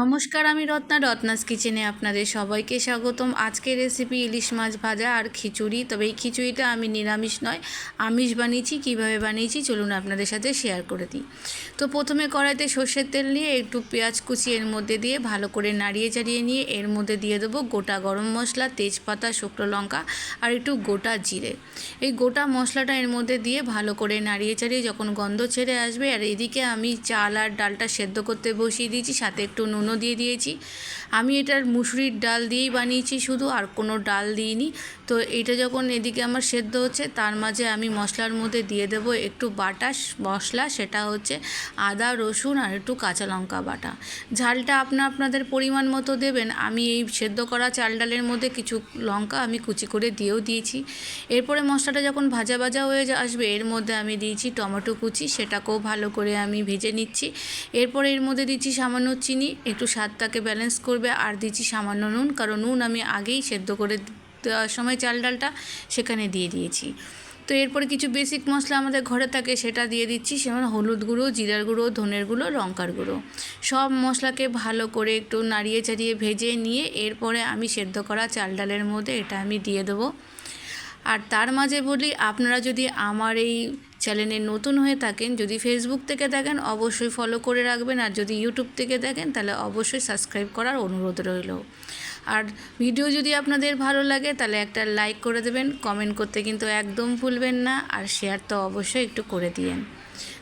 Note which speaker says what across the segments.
Speaker 1: নমস্কার, আমি রত্না, রত্নাস কিচেনে আপনাদের সবাইকে স্বাগতম। আজকের রেসিপি ইলিশ মাছ ভাজা আর খিচুড়ি। তবে এই খিচুড়িটা আমি নিরামিষ নয়, আমিষ বানিয়েছি, কীভাবে বানিয়েছি চলুন আপনাদের সাথে শেয়ার করে দিই। তো প্রথমে কড়াইতে সর্ষের তেল নিয়ে একটু পেঁয়াজ কুচি এর মধ্যে দিয়ে ভালো করে নাড়িয়ে চাড়িয়ে নিয়ে এর মধ্যে দিয়ে দেবো গোটা গরম মশলা, তেজপাতা, শুকনো লঙ্কা আর একটু গোটা জিরে। এই গোটা মশলাটা এর মধ্যে দিয়ে ভালো করে নাড়িয়ে চাড়িয়ে যখন গন্ধ ছেড়ে আসবে, আর এদিকে আমি চাল আর ডালটা সেদ্ধ করতে বসিয়ে দিয়েছি, সাথে একটু নুনও দিয়ে দিয়েছি। আমি এটার মুসুরির ডাল দিয়েই বানিয়েছি, শুধু আর কোনো ডাল দিইনি। তো এটা যখন এদিকে আমার সেদ্ধ হচ্ছে, তার মাঝে আমি মশলার মধ্যে দিয়ে দেবো একটু বাটা মশলা, সেটা হচ্ছে আদা, রসুন আর একটু কাঁচা লঙ্কা বাটা। ঝালটা আপনা আপনাদের পরিমাণ মতো দেবেন। আমি এই সেদ্ধ করা চাল ডালের মধ্যে কিছু লঙ্কা আমি কুচি করে দিয়েও দিয়েছি। এরপরে মশলাটা যখন ভাজা ভাজা হয়ে আসবে, এর মধ্যে আমি দিয়েছি টমেটো কুচি, সেটাকেও ভালো করে আমি ভেজে নিচ্ছি। এরপরে এর মধ্যে দিচ্ছি সামান্য চিনি একটু স্বাদটাকে ব্যালেন্স করবে। আর দিচ্ছি সামান্য নুন, কারণ নুন আমি আগেই সেদ্ধ করে দেওয়ার সময় চাল ডালটা সেখানে দিয়ে দিয়েছি। তো এরপরে কিছু বেসিক মশলা আমাদের ঘরে থাকে, সেটা দিয়ে দিচ্ছি। সেমন হলুদ গুঁড়ো, জিরার গুঁড়ো, ধনের গুঁড়ো, লঙ্কার গুঁড়ো। সব মশলাকে ভালো করে একটু নাড়িয়ে চাড়িয়ে ভেজে নিয়ে এরপরে আমি সেদ্ধ করা চাল ডালের মধ্যে এটা আমি দিয়ে দেবো। আর তার মাঝে বলি, আপনারা যদি আমার এই চ্যানেলে নতুন হয়ে থাকেন, যদি ফেসবুক থেকে দেখেন, অবশ্যই ফলো করে রাখবেন। আর যদি ইউটিউব থেকে দেখেন, তাহলে অবশ্যই সাবস্ক্রাইব করার অনুরোধ রইল। আর ভিডিও যদি আপনাদের ভালো লাগে, তাহলে একটা লাইক করে দেবেন। কমেন্ট করতে কিন্তু একদম ভুলবেন না, আর শেয়ার তো অবশ্যই একটু করে দিয়েন।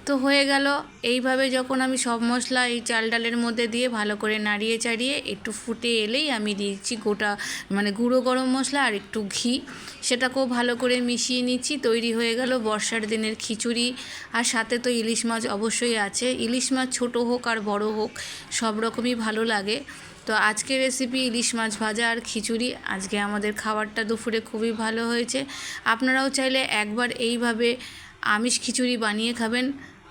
Speaker 1: তো হয়ে গেল, এইভাবে যখন আমি সব মশলা এই চাল ডালের মধ্যে দিয়ে ভালো করে নাড়িয়ে চাড়িয়ে একটু ফুটে এলেই আমি দিয়েছি গোটা মানে গুঁড়ো গরম মশলা আর একটু ঘি। সেটাকেও ভালো করে মিশিয়ে নিচ্ছি, তৈরি হয়ে গেল বর্ষার দিনের খিচুড়ি। আর সাথে তো ইলিশ মাছ অবশ্যই আছে। ইলিশ মাছ ছোট হোক আর বড় হোক, সব রকমই ভালো লাগে। তো আজকের রেসিপি ইলিশ মাছ ভাজা আর খিচুড়ি। আজকে আমাদের খাবারটা দুপুরে খুবই ভালো হয়েছে। আপনারাও চাইলে একবার এইভাবে আমিষ খিচুড়ি বানিয়ে খাবেন।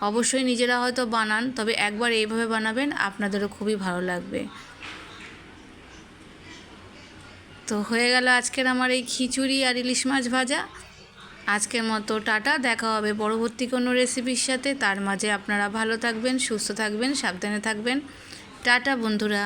Speaker 1: অবশ্যই নিজেরা হয়তো বানান, তবে একবার এইভাবে বানাবেন আপনাদেরও খুবই ভালো লাগবে। তো হয়ে গেল আজকের আমার এই খিচুড়ি আর ইলিশ মাছ ভাজা। আজকের মতো টাটা, দেখা হবে পরবর্তী কোনো রেসিপির সাথে। তার মাঝে আপনারা ভালো থাকবেন, সুস্থ থাকবেন, সাবধানে থাকবেন। টাটা বন্ধুরা।